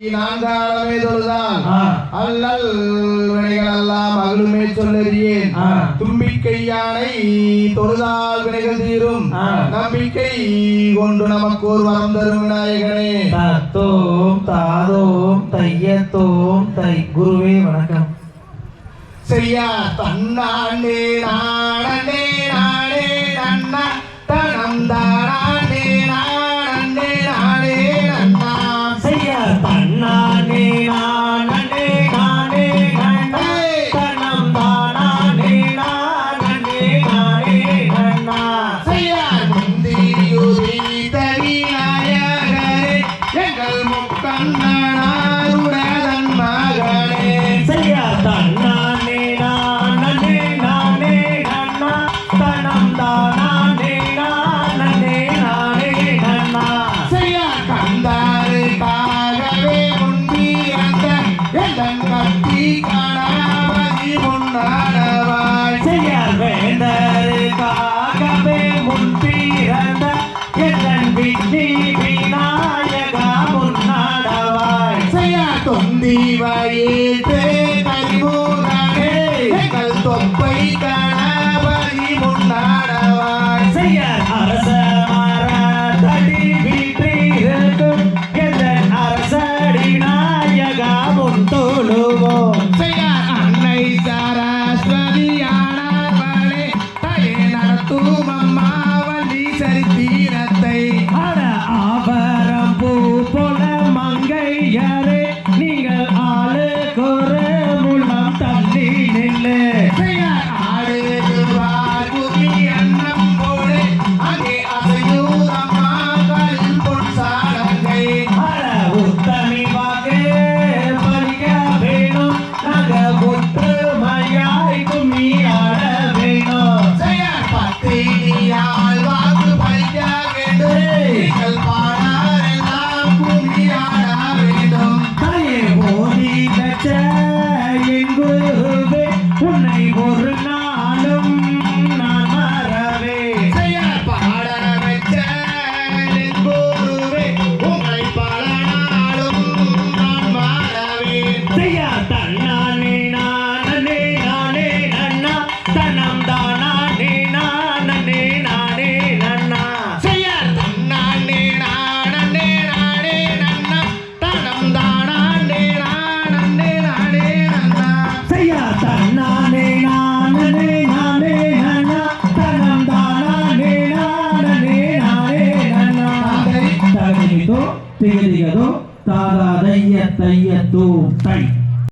நான்காலமே சொல்லுதான் அல்லல் வினைகள் எல்லாம் அகலுமே சொல்லறியேன் தும்பிக்கை யானை தொழுதால் வினைகள் தீரும் நம்பிக்கை கொண்டு நமக்கு ஒரு வரம் தையத்தோம் தை குருவே வணக்கம் சரியா தன்னாண்டே நானே பிறந்த எதன் விஜி விநாயகா முன்னாடவாய்? செய்யா para o povo. ತೆಗೆದಿಗದು ತಾದಾದಯ್ಯ ತಯ್ಯದ್ದು ತೈ